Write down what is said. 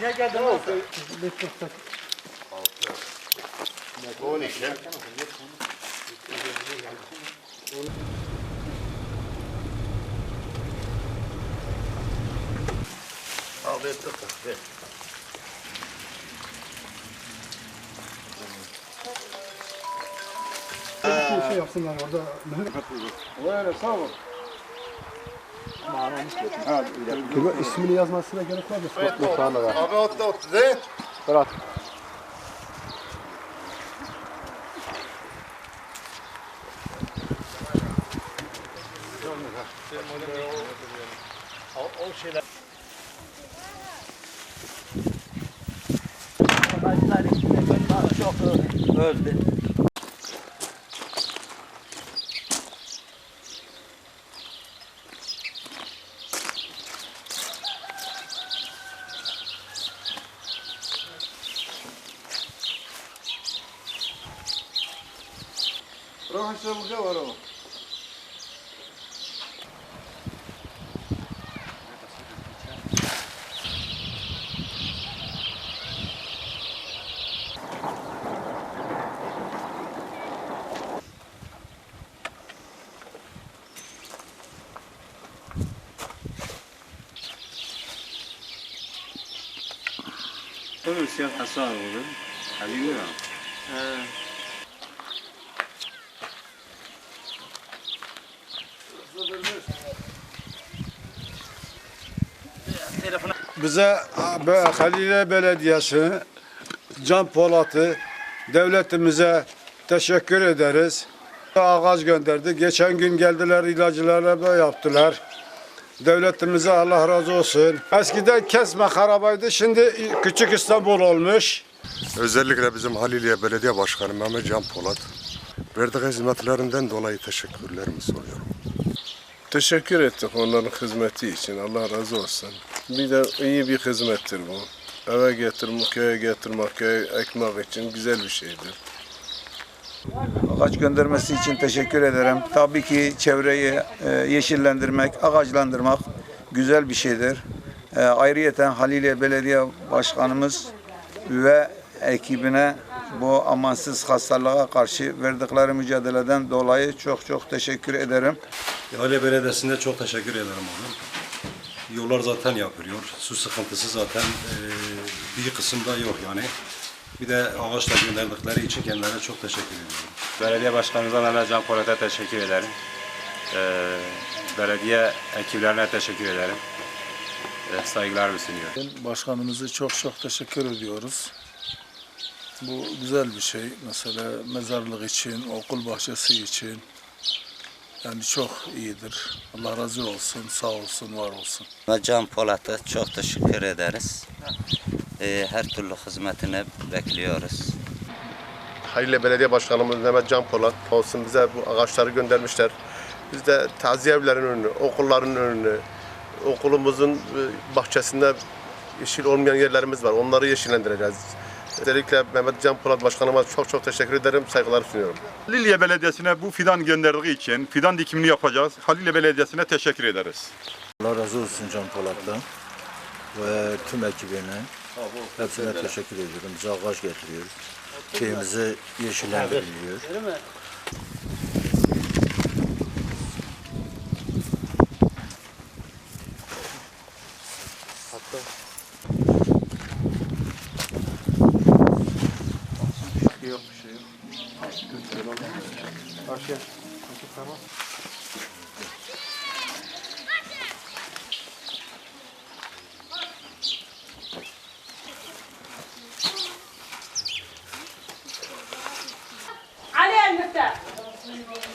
Niye geldin? On iki. Al ver tıkla. Ver. Bir şey yapsınlar orada. Kime ismini yazmasına gerek var mı? Abi otta otta de. O şeyler. Acılar içinde gönlüm çok öldü. Bırak işte burada var o. Tabii siyah hasar oldu. Haliyle Bize Halile Belediyesi, Can Polat'ı, devletimize teşekkür ederiz. Ağaç gönderdi. Geçen gün geldiler ilacılarla da yaptılar. Devletimize Allah razı olsun. Eskiden kesme harabaydı. Şimdi küçük İstanbul olmuş. Özellikle bizim Haliliye Belediye Başkanı Mehmet Can Polat verdiği hizmetlerinden dolayı teşekkürlerimi sunuyorum. Teşekkür ettik onların hizmeti için. Allah razı olsun. Bir de iyi bir hizmettir bu. Eve getirmek, köye getirmek, köye ekmek için güzel bir şeydir. Ağaç göndermesi için teşekkür ederim. Tabii ki çevreyi e, yeşillendirmek, ağaçlandırmak güzel bir şeydir. E, ayrıyeten Haliliye Belediye Başkanımız ve ekibine bu amansız hastalığa karşı verdikleri mücadeleden dolayı çok çok teşekkür ederim. Yale Belediyesi'ne çok teşekkür ederim abi. Yollar zaten yapılıyor. Su sıkıntısı zaten e, bir kısımda yok yani. Bir de ağaçla gönderdikleri için kendilerine çok teşekkür ediyorum. Belediye başkanımıza Mehmet Can Polat'a teşekkür ederim. Ee, belediye ekiplerine teşekkür ederim. Ee, saygılarımı sunuyorum. Başkanımızı çok çok teşekkür ediyoruz. Bu güzel bir şey. Mesela mezarlık için, okul bahçesi için. Yani çok iyidir. Allah razı olsun, sağ olsun, var olsun. Can Polat'a çok teşekkür ederiz. Ee, her türlü hizmetini bekliyoruz. Halile Belediye Başkanımız Mehmet Can Polat olsun bize bu ağaçları göndermişler. Biz de taziye evlerin önünü, okulların önünü, okulumuzun e, bahçesinde yeşil olmayan yerlerimiz var. Onları yeşillendireceğiz. Özellikle Mehmet Can Polat Başkanıma çok çok teşekkür ederim, saygılar sunuyorum. Halilye Belediyesi'ne bu fidan gönderdiği için fidan dikimini yapacağız. Halilye Belediyesi'ne teşekkür ederiz. Allah razı olsun Can Polat'tan ve tüm ekibine. Hepsine teşekkür ediyorum. Bize ağaç getiriyor. Köyümüzü yeşillendiriyor. した。